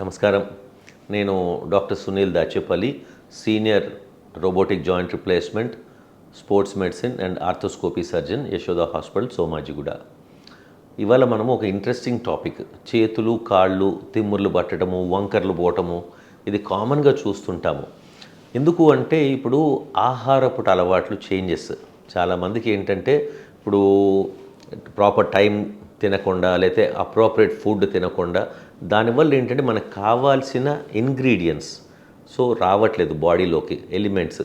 నమస్కారం. నేను doctor Sunil Dachepalli senior robotic joint replacement sports medicine and arthroscopy surgeon Yashoda hospital Somajiguda. ఇవాళ మనము ఒక ఇంట్రెస్టింగ్ టాపిక్. చేతులు కాళ్ళు తిమ్ముర్లు పట్టడము వంకర్లు పోవటము ఇది కామన్గా చూస్తుంటాము. ఎందుకు అంటే ఇప్పుడు ఆహారపు అలవాట్లు చేంజెస్. చాలామందికి ఏంటంటే ఇప్పుడు ప్రాపర్ టైం తినకుండా లేకపోతే అప్రోప్రియేట్ ఫుడ్ తినకుండా దానివల్ల ఏంటంటే మనకు కావాల్సిన ఇంగ్రీడియంట్స్ సో రావట్లేదు బాడీలోకి ఎలిమెంట్స్.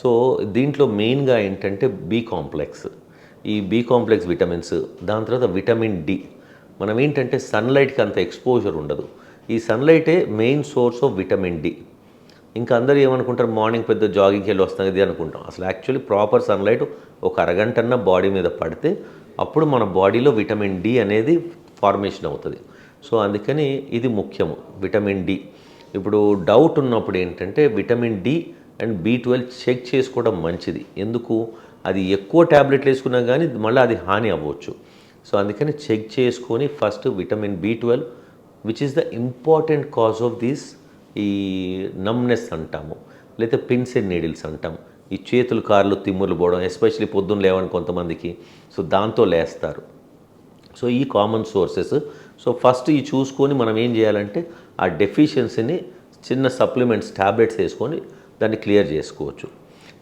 సో దీంట్లో మెయిన్గా ఏంటంటే బి కాంప్లెక్స్ ఈ బి కాంప్లెక్స్ విటమిన్స్ దాని తర్వాత విటమిన్ డి మనం ఏంటంటే సన్లైట్కి అంత ఎక్స్పోజర్ ఉండదు. ఈ సన్లైటే main source of vitamin D ఇంకా అందరూ ఏమనుకుంటారు మార్నింగ్ పెద్ద జాగింగ్కి వెళ్ళి వస్తుంది అనుకుంటాం. అసలు యాక్చువల్లీ ప్రాపర్ సన్లైట్ ఒక అరగంటన్న బాడీ మీద పడితే అప్పుడు మన బాడీలో విటమిన్ డి అనేది ఫార్మేషన్ అవుతుంది. సో అందుకని ఇది ముఖ్యము విటమిన్ డి. ఇప్పుడు డౌట్ ఉన్నప్పుడు ఏంటంటే vitamin D and B twelve check చేసుకోవడం మంచిది. ఎందుకు? అది ఎక్కువ ట్యాబ్లెట్లు వేసుకున్నా కానీ మళ్ళీ అది హాని అవ్వచ్చు. సో అందుకని చెక్ చేసుకొని first vitamin B twelve which is the important cause of this ఈ నమ్నెస్ అంటాము. లేదా పిన్స్ అండ్ నీడిల్స్ అంటాము. ఈ చేతులు కార్లు తిమ్ములు పోవడం ఎస్పెషల్లీ పొద్దున్న లేవని కొంతమందికి సో దాంతో లేస్తారు. సో ఈ కామన్ సోర్సెస్ సో ఫస్ట్ ఈ చూసుకొని మనం ఏం చేయాలంటే ఆ డెఫిషియన్సీని చిన్న సప్లిమెంట్స్ ట్యాబ్లెట్స్ వేసుకొని దాన్ని క్లియర్ చేసుకోవచ్చు.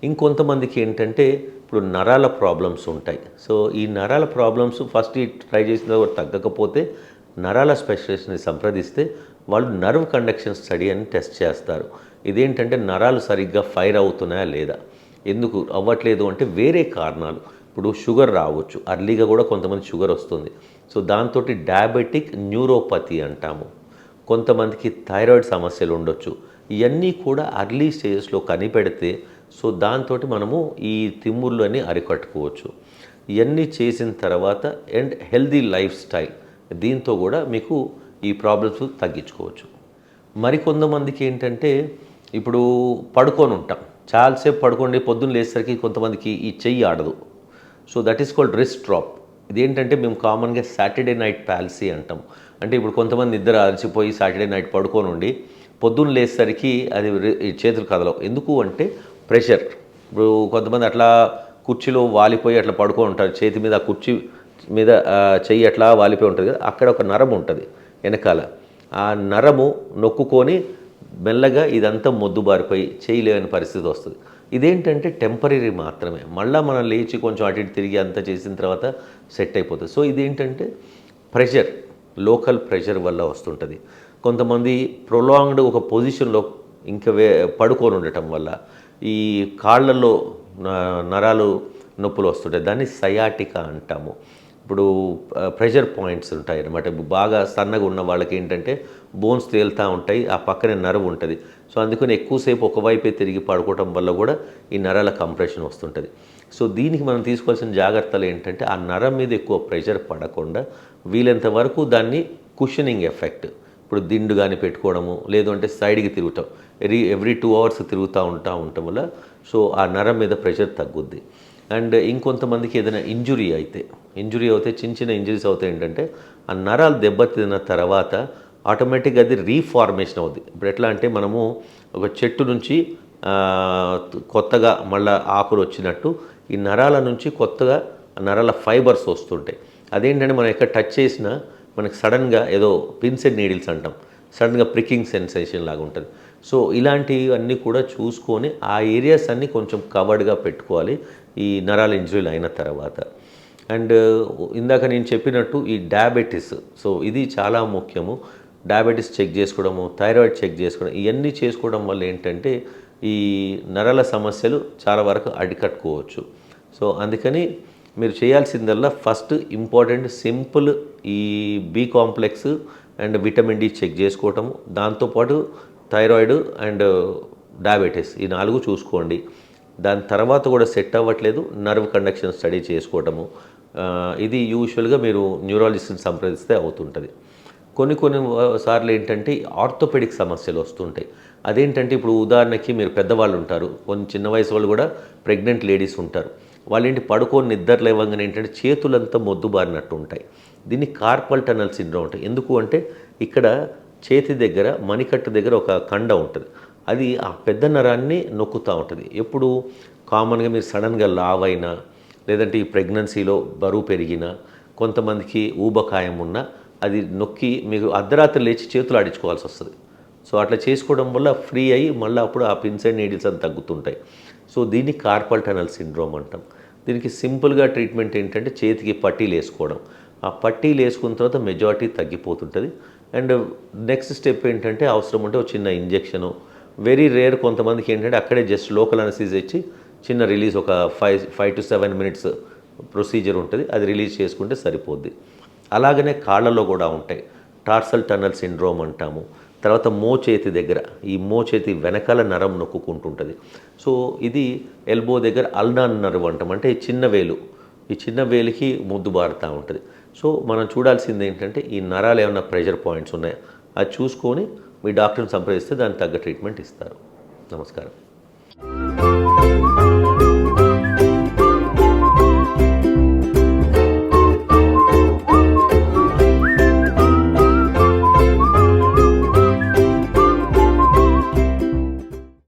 ఇంకొంతమందికి ఏంటంటే ఇప్పుడు నరాల ప్రాబ్లమ్స్ ఉంటాయి. సో ఈ నరాల ప్రాబ్లమ్స్ ఫస్ట్ ఈ ట్రై చేసిన తగ్గకపోతే నరాల స్పెషలిస్ట్ని సంప్రదిస్తే వాళ్ళు నర్వ్ కండక్షన్ స్టడీ అని టెస్ట్ చేస్తారు. ఇదేంటంటే నరాలు సరిగ్గా ఫైర్ అవుతున్నాయా లేదా? ఎందుకు అవ్వట్లేదు అంటే వేరే కారణాలు. ఇప్పుడు షుగర్ రావచ్చు. అర్లీగా కూడా కొంతమంది షుగర్ వస్తుంది. సో దాంతో డయాబెటిక్ న్యూరోపతి అంటాము. కొంతమందికి థైరాయిడ్ సమస్యలు ఉండొచ్చు. ఇవన్నీ కూడా అర్లీ స్టేజెస్లో కనిపెడితే సో దాంతో మనము ఈ తిమ్ముర్లని అరికట్టుకోవచ్చు. ఇవన్నీ చేసిన తర్వాత అండ్ హెల్దీ లైఫ్ స్టైల్. దీంతో కూడా మీకు ఈ ప్రాబ్లమ్స్ తగ్గించుకోవచ్చు. మరికొంతమందికి ఏంటంటే ఇప్పుడు పడుకొని ఉంటాం. చాలాసేపు పడుకోండి పొద్దున్న లేసరికి కొంతమందికి ఈ చెయ్యి ఆడదు. So that is called wrist drop ఇదేంటంటే మేము కామన్గా సాటర్డే నైట్ ప్యాలసీ అంటాం. అంటే ఇప్పుడు కొంతమంది నిద్ర అలసిపోయి సాటర్డే నైట్ పడుకొని ఉండి పొద్దున్న లేసరికి అది చేతులు కదలవు. ఎందుకు అంటే ప్రెషర్ ఇప్పుడు కొంతమంది అట్లా కుర్చీలో వాలిపోయి అట్లా పడుకొని ఉంటారు. చేతి మీద ఆ కుర్చీ మీద చెయ్యి అట్లా వాలిపోయి ఉంటుంది కదా అక్కడ ఒక నరం ఉంటుంది వెనకాల. ఆ నరము నొక్కుకొని మెల్లగా ఇదంతా మొద్దుబారిపోయి చేయలేని పరిస్థితి వస్తుంది. ఇదేంటంటే టెంపరీ మాత్రమే. మళ్ళీ మనం లేచి కొంచెం అటు ఇటు తిరిగి అంతా చేసిన తర్వాత సెట్ అయిపోతుంది. సో ఇదేంటంటే ప్రెషర్ లోకల్ ప్రెషర్ వల్ల వస్తుంటుంది. కొంతమంది ప్రొలాంగ్డ్ ఒక పొజిషన్లో ఇంకా వే పడుకొని ఉండటం వల్ల ఈ కాళ్ళల్లో న- నరాలు నొప్పులు వస్తుంటాయి. దాన్ని సయాటికా అంటాము. ఇప్పుడు ప్రెషర్ పాయింట్స్ ఉంటాయి అన్నమాట బాగా సన్నగా ఉన్న వాళ్ళకి ఏంటంటే బోన్స్ తేలుతూ ఉంటాయి ఆ పక్కనే నరవు ఉంటుంది. సో అందుకని ఎక్కువసేపు ఒకవైపే తిరిగి పడుకోవటం వల్ల కూడా ఈ నరాల కంప్రెషన్ వస్తుంటుంది. సో దీనికి మనం తీసుకోవాల్సిన జాగ్రత్తలు ఏంటంటే ఆ నరం మీద ఎక్కువ ప్రెషర్ పడకుండా వీలైనంత వరకు దాన్ని కుషనింగ్ ఎఫెక్ట్ ఇప్పుడు దిండు కానీ పెట్టుకోవడము లేదంటే సైడ్కి తిరుగుతాం. ఎవ్రీ ఎవ్రీ టూ అవర్స్ తిరుగుతూ ఉంటా ఉండటం వల్ల సో ఆ నరం మీద ప్రెషర్ తగ్గుద్ది. అండ్ ఇంకొంతమందికి ఏదైనా ఇంజురీ అయితే ఇంజురీ అవుతే చిన్న చిన్న ఇంజరీస్ అవుతాయి ఏంటంటే ఆ నరాలు దెబ్బతిన్న తర్వాత ఆటోమేటిక్గా అది రీఫార్మేషన్ అవుద్ది. ఇప్పుడు ఎట్లా అంటే మనము ఒక చెట్టు నుంచి కొత్తగా మళ్ళా ఆకులు వచ్చినట్టు ఈ నరాల నుంచి కొత్తగా నరాల ఫైబర్స్ వస్తుంటాయి. అదేంటంటే మనం ఎక్కడ టచ్ చేసినా మనకి సడన్గా ఏదో పిన్సెడ్ నీడిల్స్ అంటాం. సడన్గా ప్రికింగ్ సెన్సేషన్ లాగా ఉంటుంది. సో ఇలాంటివన్నీ కూడా చూసుకొని ఆ ఏరియాస్ అన్నీ కొంచెం కవర్డ్గా పెట్టుకోవాలి ఈ నరాల ఇంజరీలు అయిన తర్వాత. అండ్ ఇందాక నేను చెప్పినట్టు ఈ డయాబెటీస్. సో ఇది చాలా ముఖ్యము. డయాబెటీస్ చెక్ చేసుకోవడము థైరాయిడ్ చెక్ చేసుకోవడం ఇవన్నీ చేసుకోవడం వల్ల ఏంటంటే ఈ నరాల సమస్యలు చాలా వరకు అడికట్టుకోవచ్చు సో అందుకని మీరు చేయాల్సిందల్లా ఫస్ట్ ఇంపార్టెంట్ సింపుల్ ఈ B complex and vitamin D check చేసుకోవటము దాంతోపాటు థైరాయిడ్ అండ్ డయాబెటీస్ ఈ నాలుగు చూసుకోండి. దాని తర్వాత కూడా సెట్ అవ్వట్లేదు నర్వ్ కండక్షన్ స్టడీ చేసుకోవటము. ఇది యూజువల్గా మీరు న్యూరాలజిస్ట్ని సంప్రదిస్తే అవుతుంటుంది. కొన్ని కొన్ని సార్లు ఏంటంటే ఆర్థోపెడిక్ సమస్యలు వస్తుంటాయి. అదేంటంటే ఇప్పుడు ఉదాహరణకి మీరు పెద్దవాళ్ళు ఉంటారు కొన్ని చిన్న వయసు వాళ్ళు కూడా ప్రెగ్నెంట్ లేడీస్ ఉంటారు. వాళ్ళేంటి పడుకోని పడుకొని నిద్ర లేవంగానే ఏంటంటే చేతులంతా మొద్దుబారినట్టు ఉంటాయి. దీన్ని కార్పల్ టనల్ సిండ్రోమ్ ఉంటాయి ఎందుకు అంటే ఇక్కడ చేతి దగ్గర మణికట్టు దగ్గర ఒక కండ ఉంటుంది. అది ఆ పెద్ద నరాన్ని నొక్కుతూ ఉంటుంది. ఎప్పుడు కామన్గా మీరు సడన్గా లావ్ అయినా లేదంటే ఈ ప్రెగ్నెన్సీలో బరువు పెరిగినా కొంతమందికి ఊబకాయం ఉన్నా అది నొక్కి మీకు అర్ధరాత్రి లేచి చేతులు ఆడించుకోవాల్సి వస్తుంది. సో అట్లా చేసుకోవడం వల్ల ఫ్రీ అయ్యి మళ్ళీ అప్పుడు ఆ పిన్స్ అండ్ నీడిల్స్ అని తగ్గుతుంటాయి. సో దీన్ని కార్పల్ టనల్ సిండ్రోమ్ అంటాం. దీనికి సింపుల్గా ట్రీట్మెంట్ ఏంటంటే చేతికి పట్టీలు వేసుకోవడం. ఆ పట్టీలు వేసుకున్న తర్వాత మెజారిటీ తగ్గిపోతుంటుంది. అండ్ నెక్స్ట్ స్టెప్ ఏంటంటే అవసరం ఉంటే ఒక చిన్న ఇంజెక్షను వెరీ రేర్ కొంతమందికి ఏంటంటే అక్కడే జస్ట్ లోకల్ అనసీజ్ ఇచ్చి చిన్న రిలీజ్ ఒక five five to seven minutes procedure ఉంటుంది. అది రిలీజ్ చేసుకుంటే సరిపోద్ది. అలాగనే కాళ్ళలో కూడా ఉంటాయి. టార్సల్ టనల్ సిండ్రోమ్ అంటాము. తర్వాత మోచేతి దగ్గర ఈ మోచేతి వెనకాల నరం నొక్కుంటుంటుంది సో ఇది ఎల్బో దగ్గర అల్నాన్ నర్వ్ అంటాం. అంటే ఈ చిన్న వేలు ఈ చిన్న వేలికి ముద్దు బారుతూ ఉంటుంది. సో మనం చూడాల్సింది ఏంటంటే ఈ నరాలు ఏమైనా ప్రెషర్ పాయింట్స్ ఉన్నాయా? అది చూసుకొని మీ డాక్టర్ని సంప్రదిస్తే దానికి తగ్గ ట్రీట్మెంట్ ఇస్తారు. నమస్కారం.